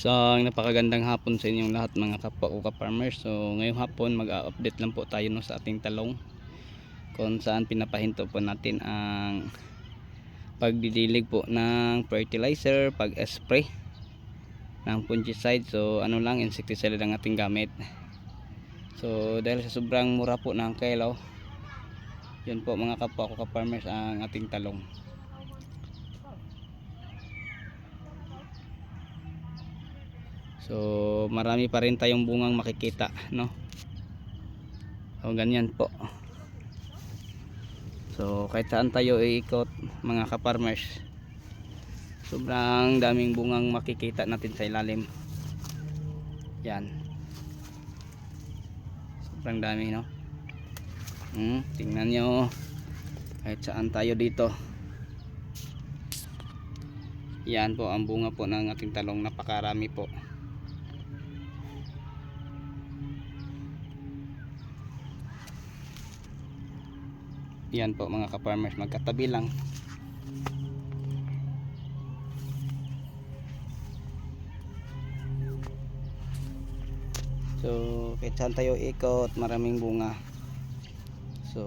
Isang napakagandang hapon sa inyong lahat mga kapwa ko ka-farmers. So ngayong hapon mag-update lang po tayo no, sa ating talong kung saan pinapahinto po natin ang pagdidilig po ng fertilizer, pag-spray ng fungicide. So ano lang insecticide ang ating gamit. So dahil sa sobrang mura po ng kilo, yun po mga kapwa ko ka-farmers ang ating talong. So marami pa rin tayong bungang makikita, no? So ganyan po. So kahit saan tayo iikot mga ka-farmers, sobrang daming bungang makikita natin sa ilalim. Yan. Sobrang dami, no? Hmm, tingnan nyo kahit saan tayo dito. Yan po ang bunga po ng ating talong napakarami po. Yan po mga ka-farmers magkatabi lang. So, kahit saan tayo ikot, maraming bunga. So,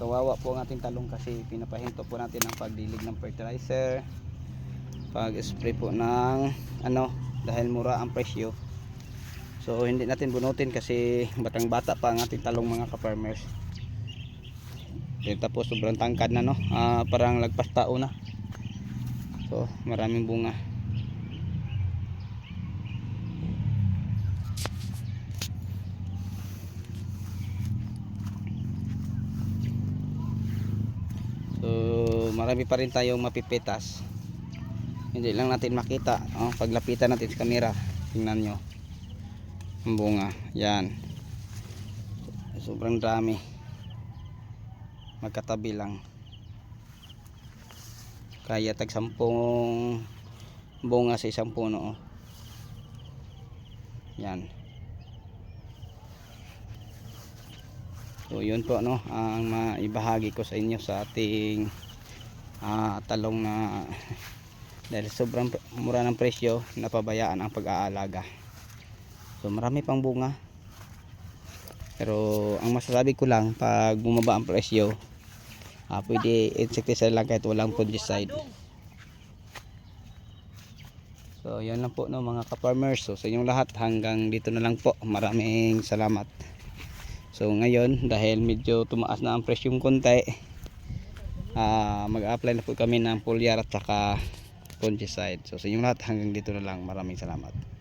kawawa po ang ating talong kasi pinapahinto po natin ang pagdilig ng fertilizer, pag-spray po ng ano, dahil mura ang presyo. So, hindi natin bunutin kasi batang bata pa ang ating talong mga ka-farmers. Eh, tapos sobrang tangkad na no, Ah, parang lagpas tao na. So, maraming bunga. So, marami pa rin tayong mapipitas. Hindi lang natin makita. Oh, paglapitan natin sa camera, tingnan nyo. Ang bunga. Yan. Sobrang dami. Magkatabi lang. Kaya tag sampung bunga sa isang puno. Oh. Yan. So yun po no ang maibahagi ko sa inyo sa ating ah, talong na dahil sobrang mura ng presyo napabayaan ang pag-aalaga. So marami pang bunga. Pero ang masasabi ko lang pag bumaba ang presyo ah, pwede insecticide lang kahit walang fungicide. So yan lang po no mga ka-farmers. So sa inyong lahat hanggang dito na lang po. Maraming salamat. So ngayon dahil medyo tumaas na ang presyong konti ah mag-apply na po kami ng foliar at saka fungicide. So sa inyong lahat hanggang dito na lang. Maraming salamat.